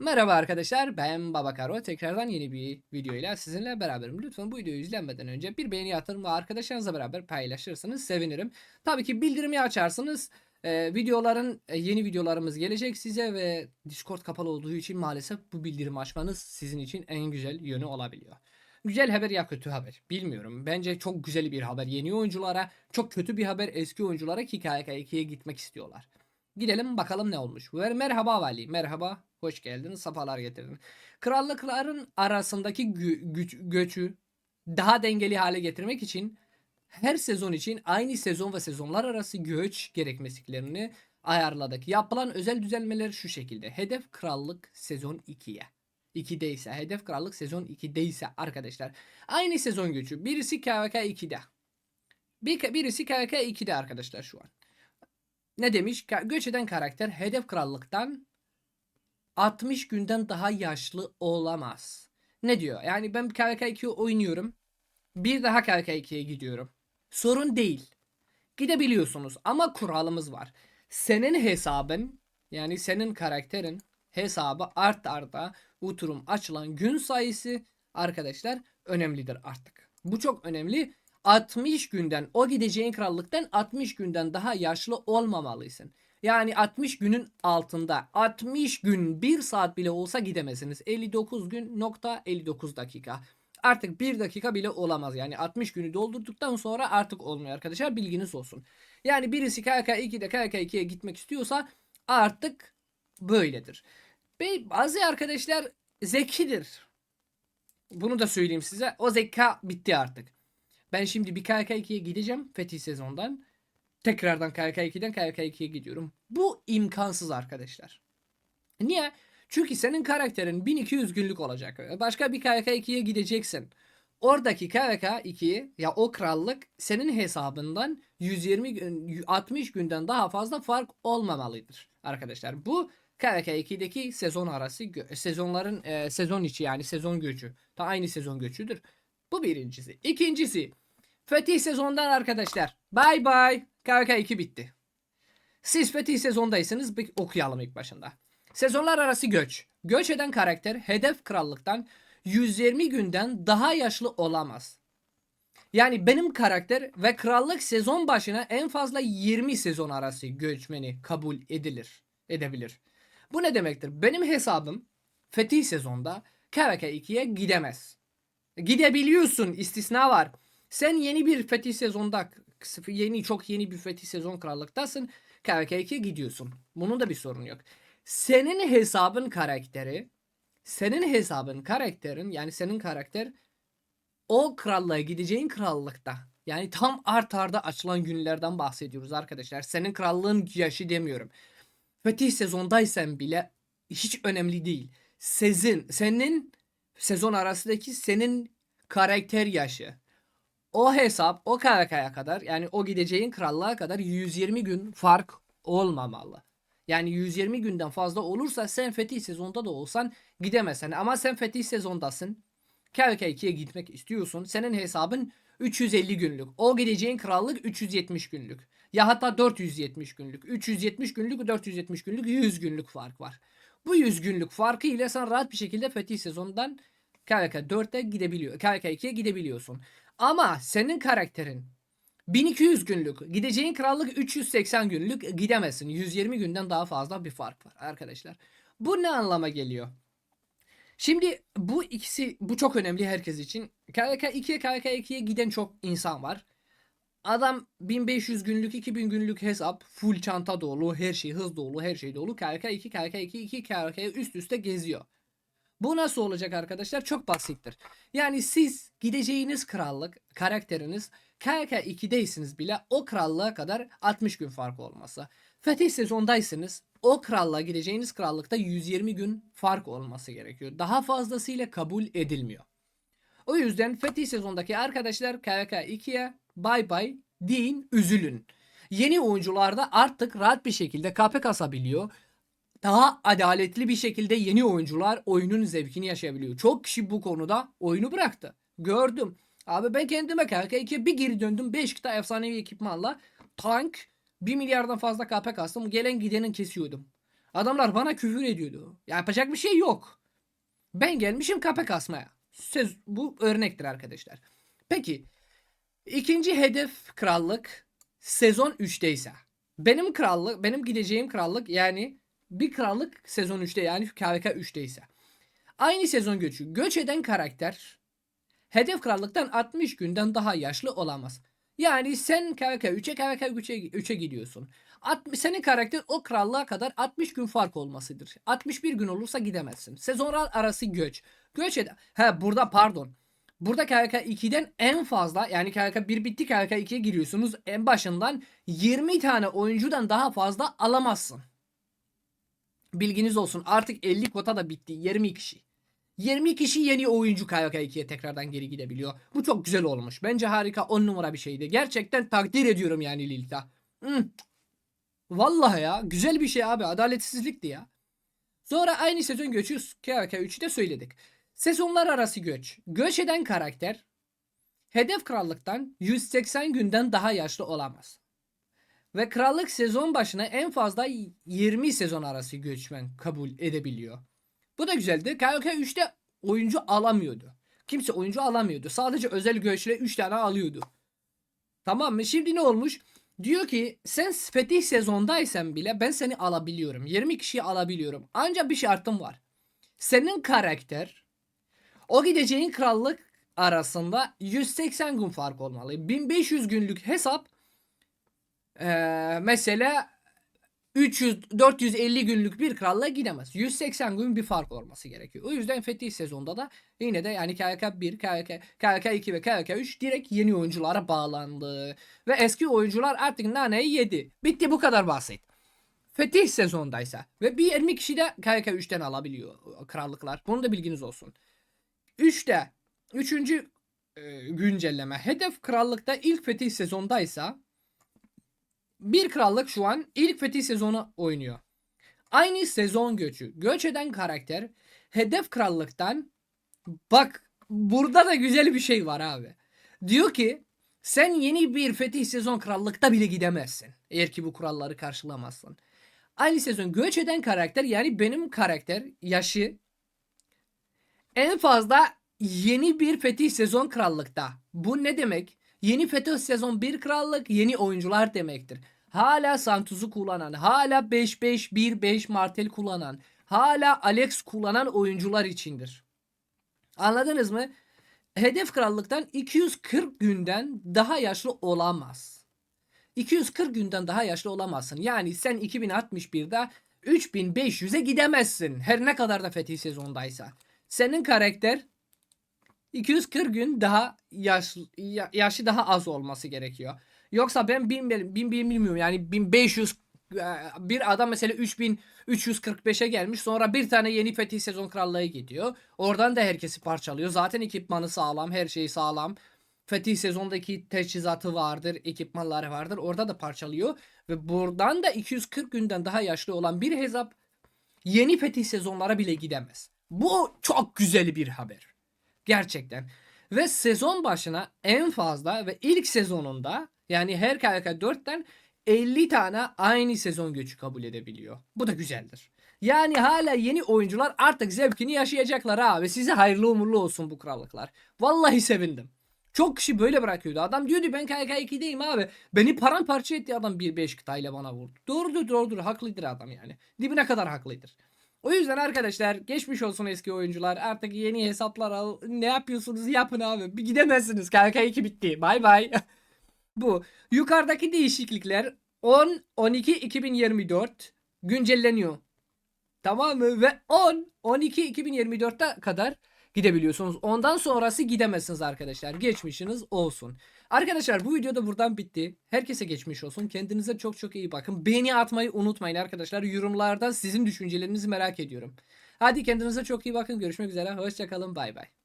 Merhaba arkadaşlar ben Babakaro tekrardan yeni bir videoyla sizinle beraberim. Lütfen bu videoyu izlenmeden önce bir beğeni atın ve arkadaşlarınızla beraber paylaşırsanız sevinirim. Tabii ki bildirimi açarsınız. Ee, videoların e, yeni videolarımız gelecek size ve Discord kapalı olduğu için maalesef bu bildirimi açmanız sizin için en güzel yönü olabiliyor. Güzel haber ya kötü haber bilmiyorum. Bence çok güzel bir haber yeni oyunculara, çok kötü bir haber eski oyunculara ki KK2'ye gitmek istiyorlar. Gidelim bakalım ne olmuş. Ver merhaba vali. Merhaba. Hoş geldin. Safalar getirdin. Krallıkların arasındaki gü- güç- göçü daha dengeli hale getirmek için her sezon için aynı sezon ve sezonlar arası göç gerekmezliklerini ayarladık. Yapılan özel düzenlemeler şu şekilde. Hedef krallık sezon 2'ye. 2'de ise hedef krallık sezon 2'de ise arkadaşlar aynı sezon göçü. Birisi KVK 2'de. Bir, birisi KVK 2'de arkadaşlar şu an ne demiş? Göç eden karakter hedef krallıktan 60 günden daha yaşlı olamaz. Ne diyor? Yani ben KVK2 oynuyorum. Bir daha KVK2'ye gidiyorum. Sorun değil. Gidebiliyorsunuz ama kuralımız var. Senin hesabın yani senin karakterin hesabı art arda oturum açılan gün sayısı arkadaşlar önemlidir artık. Bu çok önemli. 60 günden o gideceğin krallıktan 60 günden daha yaşlı olmamalısın. Yani 60 günün altında 60 gün 1 saat bile olsa gidemezsiniz. 59 gün nokta 59 dakika. Artık 1 dakika bile olamaz. Yani 60 günü doldurduktan sonra artık olmuyor arkadaşlar bilginiz olsun. Yani birisi KK2'de KK2'ye gitmek istiyorsa artık böyledir. Ve bazı arkadaşlar zekidir. Bunu da söyleyeyim size. O zeka bitti artık. Ben şimdi bir KK2'ye gideceğim Fethi sezondan. Tekrardan KK2'den KK2'ye gidiyorum. Bu imkansız arkadaşlar. Niye? Çünkü senin karakterin 1200 günlük olacak. Başka bir KK2'ye gideceksin. Oradaki KVK2 ya o krallık senin hesabından 120 gün 60 günden daha fazla fark olmamalıdır arkadaşlar. Bu KVK2'deki sezon arası sezonların e, sezon içi yani sezon göçü. Da aynı sezon göçüdür. Bu birincisi. İkincisi Fetih sezondan arkadaşlar. Bay bay. KVK2 bitti. Siz Fetih sezondaysanız bir okuyalım ilk başında. Sezonlar arası göç. Göç eden karakter hedef krallıktan 120 günden daha yaşlı olamaz. Yani benim karakter ve krallık sezon başına en fazla 20 sezon arası göçmeni kabul edilir. Edebilir. Bu ne demektir? Benim hesabım Fetih sezonda KVK2'ye gidemez. Gidebiliyorsun istisna var. Sen yeni bir fetih sezonda yeni çok yeni bir fetih sezon krallıktasın. KVK2 gidiyorsun. Bunun da bir sorun yok. Senin hesabın karakteri senin hesabın karakterin yani senin karakter o krallığa gideceğin krallıkta yani tam art arda açılan günlerden bahsediyoruz arkadaşlar. Senin krallığın yaşı demiyorum. Fetih sezondaysan bile hiç önemli değil. Sezin, senin sezon arasındaki senin karakter yaşı. O hesap o KVK'ya kadar yani o gideceğin krallığa kadar 120 gün fark olmamalı. Yani 120 günden fazla olursa sen fetih sezonda da olsan gidemezsin. Ama sen fetih sezondasın. KVK2'ye gitmek istiyorsun. Senin hesabın 350 günlük. O gideceğin krallık 370 günlük. Ya hatta 470 günlük. 370 günlük 470 günlük 100 günlük fark var. Bu 100 günlük farkı ile sen rahat bir şekilde fetih sezondan KVK 4'te gidebiliyor. KVK 2'ye gidebiliyorsun. Ama senin karakterin 1200 günlük, gideceğin krallık 380 günlük gidemezsin. 120 günden daha fazla bir fark var arkadaşlar. Bu ne anlama geliyor? Şimdi bu ikisi bu çok önemli herkes için. KVK 2'ye KVK 2'ye giden çok insan var. Adam 1500 günlük 2000 günlük hesap full çanta dolu her şey hız dolu her şey dolu KVK 2 KVK 2 2 KVK üst üste geziyor. Bu nasıl olacak arkadaşlar? Çok basittir. Yani siz gideceğiniz krallık karakteriniz KK 2'deysiniz bile o krallığa kadar 60 gün fark olması. Fetih sezondaysınız o krallığa gideceğiniz krallıkta 120 gün fark olması gerekiyor. Daha fazlasıyla kabul edilmiyor. O yüzden Fetih sezondaki arkadaşlar KVK 2'ye bay bay deyin üzülün. Yeni oyuncular da artık rahat bir şekilde KP kasabiliyor daha adaletli bir şekilde yeni oyuncular oyunun zevkini yaşayabiliyor. Çok kişi bu konuda oyunu bıraktı. Gördüm. Abi ben kendime KK2'ye bir geri döndüm. 5 kıta efsanevi ekipmanla tank 1 milyardan fazla KP kastım. Gelen gidenin kesiyordum. Adamlar bana küfür ediyordu. Yapacak bir şey yok. Ben gelmişim kape kasmaya. Söz, bu örnektir arkadaşlar. Peki ikinci hedef krallık sezon 3'te ise benim krallık benim gideceğim krallık yani bir krallık sezon 3'te yani KVK 3'te ise aynı sezon göçü göç eden karakter hedef krallıktan 60 günden daha yaşlı olamaz. Yani sen KVK 3'e KVK 3'e 3'e gidiyorsun. 60, senin karakter o krallığa kadar 60 gün fark olmasıdır. 61 gün olursa gidemezsin. Sezonlar arası göç. Göç eden. He burada pardon. Burada KVK 2'den en fazla yani KVK 1 bitti KVK 2'ye giriyorsunuz. En başından 20 tane oyuncudan daha fazla alamazsın. Bilginiz olsun artık 50 kota da bitti 20 kişi. 20 kişi yeni oyuncu KVK 2'ye tekrardan geri gidebiliyor. Bu çok güzel olmuş. Bence harika 10 numara bir şeydi. Gerçekten takdir ediyorum yani Lilith'a. Hmm. Vallahi ya güzel bir şey abi adaletsizlikti ya. Sonra aynı sezon göçü KVK 3'te söyledik. Sezonlar arası göç. Göç eden karakter hedef krallıktan 180 günden daha yaşlı olamaz. Ve krallık sezon başına en fazla 20 sezon arası göçmen kabul edebiliyor. Bu da güzeldi. KVK 3'te oyuncu alamıyordu. Kimse oyuncu alamıyordu. Sadece özel göçle 3 tane alıyordu. Tamam mı? Şimdi ne olmuş? Diyor ki sen fetih sezondaysan bile ben seni alabiliyorum. 20 kişiyi alabiliyorum. Ancak bir şartım var. Senin karakter o gideceğin krallık arasında 180 gün fark olmalı. 1500 günlük hesap ee, mesela 300 450 günlük bir krallığa gidemez. 180 gün bir fark olması gerekiyor. O yüzden fetih sezonda da yine de yani KVK 1, KVK, KVK 2 ve KVK 3 direkt yeni oyunculara bağlandı. Ve eski oyuncular artık naneyi yedi. Bitti bu kadar basit. Fetih sezondaysa ve bir 20 kişi de KVK 3'ten alabiliyor krallıklar. Bunu da bilginiz olsun. 3'te 3. E, güncelleme hedef krallıkta ilk fetih sezondaysa bir krallık şu an ilk fetih sezonu oynuyor. Aynı sezon göçü. Göç eden karakter hedef krallıktan bak burada da güzel bir şey var abi. Diyor ki sen yeni bir fetih sezon krallıkta bile gidemezsin. Eğer ki bu kuralları karşılamazsan. Aynı sezon göç eden karakter yani benim karakter yaşı en fazla yeni bir fetih sezon krallıkta. Bu ne demek? Yeni fetih sezon bir krallık yeni oyuncular demektir. Hala Santuz'u kullanan, hala 5-5-1-5 Martel kullanan, hala Alex kullanan oyuncular içindir. Anladınız mı? Hedef krallıktan 240 günden daha yaşlı olamaz. 240 günden daha yaşlı olamazsın. Yani sen 2061'de 3500'e gidemezsin. Her ne kadar da fetih sezondaysa. Senin karakter 240 gün daha yaş, yaşı daha az olması gerekiyor. Yoksa ben bilmiyorum, bin, bin bilmiyorum yani 1500 e, bir adam mesela 3345'e gelmiş sonra bir tane yeni fetih sezon krallığı gidiyor. Oradan da herkesi parçalıyor. Zaten ekipmanı sağlam, her şey sağlam. Fetih sezondaki teçhizatı vardır, ekipmanları vardır. Orada da parçalıyor. Ve buradan da 240 günden daha yaşlı olan bir hesap yeni fetih sezonlara bile gidemez. Bu çok güzel bir haber. Gerçekten. Ve sezon başına en fazla ve ilk sezonunda yani her KVK 4'ten 50 tane aynı sezon göçü kabul edebiliyor. Bu da güzeldir. Yani hala yeni oyuncular artık zevkini yaşayacaklar abi. Size hayırlı umurlu olsun bu krallıklar. Vallahi sevindim. Çok kişi böyle bırakıyordu. Adam diyordu ben KK 2'deyim abi. Beni paramparça etti adam 1-5 kıtayla bana vurdu. Doğrudur doğrudur haklıdır adam yani. Dibine kadar haklıdır. O yüzden arkadaşlar geçmiş olsun eski oyuncular. Artık yeni hesaplar al. Ne yapıyorsunuz yapın abi. Bir gidemezsiniz. KK 2 bitti. Bay bay. Bu. Yukarıdaki değişiklikler 10 12 2024 güncelleniyor. Tamam mı? Ve 10 12 2024'te kadar gidebiliyorsunuz. Ondan sonrası gidemezsiniz arkadaşlar. Geçmişiniz olsun. Arkadaşlar bu video da buradan bitti. Herkese geçmiş olsun. Kendinize çok çok iyi bakın. Beğeni atmayı unutmayın arkadaşlar. Yorumlardan sizin düşüncelerinizi merak ediyorum. Hadi kendinize çok iyi bakın. Görüşmek üzere. Hoşçakalın. Bay bay.